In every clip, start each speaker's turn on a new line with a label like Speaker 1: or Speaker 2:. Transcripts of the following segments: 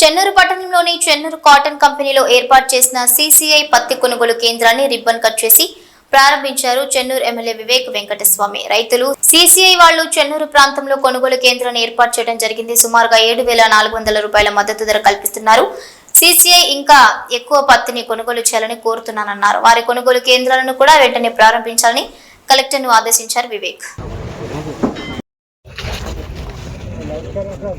Speaker 1: చెన్నూరు పట్టణంలోని చెన్నూరు కాటన్ కంపెనీలో ఏర్పాటు చేసిన సీసీఐ పత్తి కొనుగోలు కేంద్రాన్ని రిబ్బన్ కట్ చేసి ప్రారంభించారు చెన్నూరు ఎమ్మెల్యే వివేక్ వెంకటస్వామి. రైతులు సీసీఐ వాళ్ళు చెన్నూరు ప్రాంతంలో కొనుగోలు కేంద్రాన్ని ఏర్పాటు చేయడం జరిగింది. సుమారుగా ఏడు వేల నాలుగు వందల రూపాయల మద్దతు ధర కల్పిస్తున్నారు. సీసీఐ ఇంకా ఎక్కువ పత్తిని కొనుగోలు చేయాలని కోరుతున్నానన్నారు. వారి కొనుగోలు కేంద్రాలను కూడా వెంటనే ప్రారంభించాలని కలెక్టర్ను ఆదేశించారు వివేక్. 감사합니다.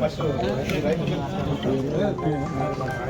Speaker 2: ఫస్ట్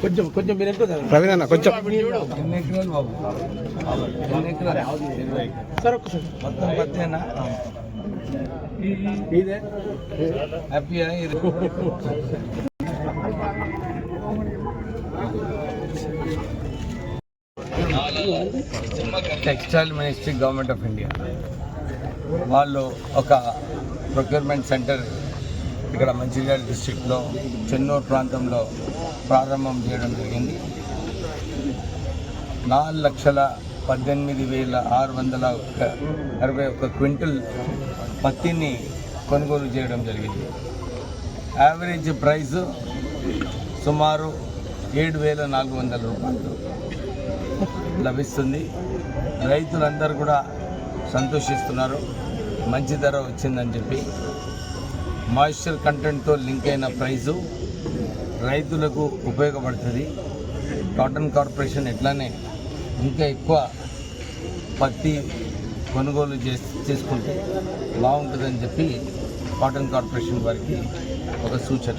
Speaker 3: కొంచెం కొంచెం మీరు ఎక్కువ
Speaker 4: ప్రవీణ్ అన్న కొంచెం
Speaker 3: సార్ ఒక్కసారి
Speaker 2: మొత్తం పత్తేనా
Speaker 3: ఇదే
Speaker 2: హ్యాపీయా ఇది textile ministry government of India వాళ్ళు ఒక ప్రొక్యూర్మెంట్ సెంటర్ ఇక్కడ మంచిర్యాల డిస్టిక్లో చెన్నూరు ప్రాంతంలో ప్రారంభం చేయడం జరిగింది. నాలుగు లక్షల పద్దెనిమిది వేల ఆరు వందల ఒక్క అరవై ఒక్క క్వింటల్ పత్తిని కొనుగోలు చేయడం జరిగింది. యావరేజ్ ప్రైస్ సుమారు ఏడు వేల నాలుగు వందల రూపాయలు లభిస్తుంది. రైతులందరూ కూడా సంతోషిస్తున్నారు. మంచి ధర వచ్చిందని చెప్పి మాయిశ్చర్ కంటెంట్తో లింక్ అయిన ప్రైజు రైతులకు ఉపయోగపడుతుంది. కాటన్ కార్పొరేషన్ ఎట్లానే ఇంకా ఎక్కువ పత్తి కొనుగోలు చేస్ చేసుకుంటే బాగుంటుందని చెప్పి కాటన్ కార్పొరేషన్ వారికి ఒక సూచన.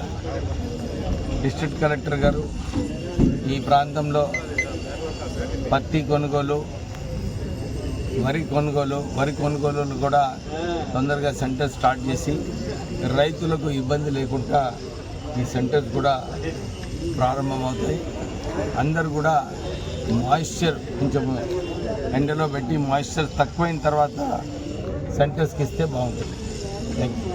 Speaker 2: డిస్ట్రిక్ట్ కలెక్టర్ గారు ఈ ప్రాంతంలో పత్తి కొనుగోలు వరి కొనుగోలు వరి కొనుగోలు కూడా తొందరగా సెంటర్ స్టార్ట్ చేసి రైతులకు ఇబ్బంది లేకుండా ఈ సెంటర్స్ కూడా ప్రారంభమవుతాయి. అందరు కూడా మాయిశ్చర్ కొంచెం ఎండలో పెట్టి మాయిశ్చర్ తక్కువైన తర్వాత సెంటర్స్కి ఇస్తే బాగుంటుంది. Thank you